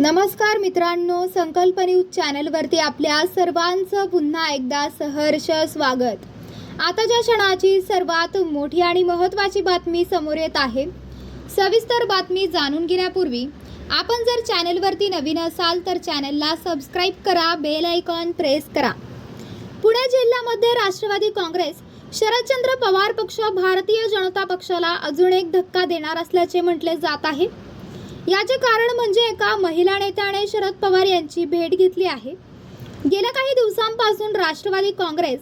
नमस्कार मित्रांनो संकल्प न्यूज चॅनलवरती आपल्या सर्वांचं पुन्हा एकदा सहर्ष स्वागत. आताच्या क्षणाची सर्वात मोठी आणि महत्त्वाची बातमी समोर येत आहे सविस्तर बातमी जाणून घेण्यापूर्वी आपण जर चॅनलवरती नवीन असाल तर चॅनलला सबस्क्राईब करा बेल आयकॉन प्रेस करा. पुणे जिल्ह्यामध्ये राष्ट्रवादी काँग्रेस शरदचंद्र पवार पक्ष भारतीय जनता पक्षाला अजून एक धक्का देणार असल्याचे म्हटले जात आहे. याचे कारण म्हणजे एका महिला नेत्याने शरद पवार यांची भेट घेतली आहे. गेल्या काही दिवसांपासून राष्ट्रवादी काँग्रेस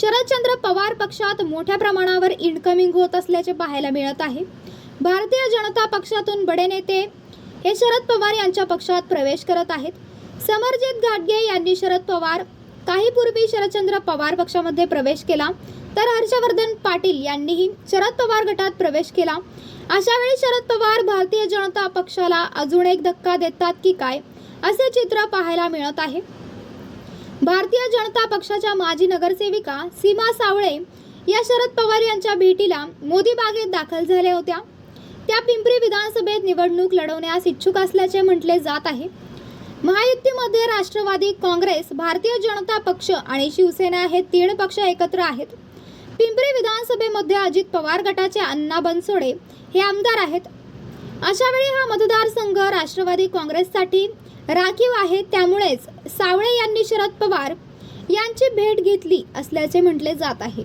शरदचंद्र पवार पक्षात मोठ्या प्रमाणावर इनकमिंग होत असल्याचे पाहायला मिळत आहे. भारतीय जनता पक्षातून बडे नेते हे शरद पवार यांच्या पक्षात प्रवेश करत आहेत. समरजित घाटगे यांनी शरद पवार काही पूर्वी शरदचंद्र पवार पक्षामध्ये प्रवेश केला तर हर्षवर्धन पाटील यांनीही शरद पवार गटात प्रवेश केला. अशा वेळी शरद पवार भारतीय जनता पक्षाला अजून एक धक्का देतात की काय असे चित्र पाहायला मिळत आहे. भारतीय जनता पक्षाच्या माजी नगरसेविका सीमा सावळे या शरद पवार यांच्या भेटीला मोदी बागेत दाखल झाल्या होत्या. त्या पिंपरी विधानसभेत निवडणूक लढवण्यास इच्छुक असल्याचे म्हटले जात आहे. महायुतीमध्ये राष्ट्रवादी काँग्रेस भारतीय जनता पक्ष आणि शिवसेना हे तीन पक्ष एकत्र आहेत. पिंपरी विधानसभेमध्ये अजित पवार गटाचे अण्णा बनसोडे हे आमदार आहेत. अशावेळी हा मतदारसंघ राष्ट्रवादी काँग्रेससाठी राखीव आहे. त्यामुळेच सावळे यांनी शरद पवार यांची भेट घेतली असल्याचे म्हटले जात आहे.